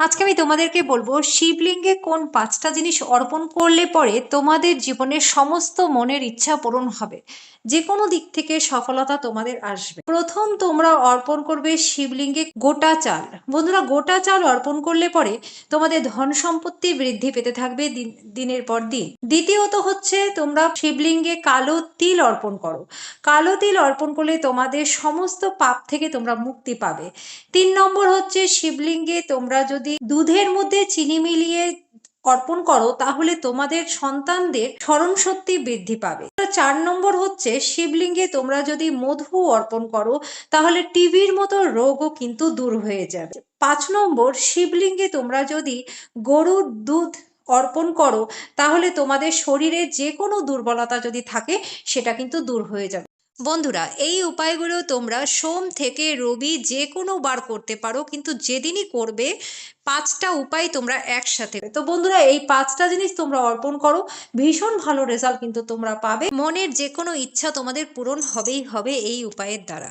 আজকে আমি তোমাদেরকে বলব, শিবলিঙ্গে কোন পাঁচটা জিনিস অর্পণ করলে পরে তোমাদের জীবনের সমস্ত মনের ইচ্ছা পূরণ হবে? যে কোনো দিক থেকে সফলতা তোমাদের আসবে। প্রথম তোমরা অর্পণ করবে শিবলিঙ্গে গোটা চাল। বন্ধুরা, গোটা চাল অর্পণ করলে পরে তোমাদের ধন সম্পত্তি বৃদ্ধি পেতে থাকবে দিন- দিনের পর দিন। দ্বিতীয়ত হচ্ছে তোমরা শিবলিঙ্গে কালো তিল অর্পণ করো। কালো তিল অর্পণ করলে তোমাদের সমস্ত পাপ থেকে তোমরা মুক্তি পাবে। তিন নম্বর হচ্ছে শিবলিঙ্গে তোমরা যদি দুধের মধ্যে চিনি মিলিয়ে অর্পণ করো, তাহলে তোমাদের সন্তানদের স্মরণ শক্তি বৃদ্ধি পাবে। চার নম্বর হচ্ছে, শিবলিঙ্গে তোমরা যদি মধু অর্পণ করো, তাহলে টিভির মতো রোগও কিন্তু দূর হয়ে যাবে। পাঁচ নম্বর, শিবলিঙ্গে তোমরা যদি গরুর দুধ অর্পণ করো, তাহলে তোমাদের শরীরে যে কোনো দুর্বলতা যদি থাকে, সেটা কিন্তু দূর হয়ে যাবে। বন্ধুরা, এই উপায়গুলো তোমরা সোম থেকে রবি যে কোনো বার করতে পারো, কিন্তু যেদিনই করবে পাঁচটা উপায় তোমরা একসাথে তো বন্ধুরা, এই পাঁচটা জিনিস তোমরা অর্পণ করো, ভীষণ ভালো রেজাল্ট কিন্তু তোমরা পাবে। মনের যে কোনো ইচ্ছা তোমাদের পূরণ হবেই হবে এই উপায়ের দ্বারা।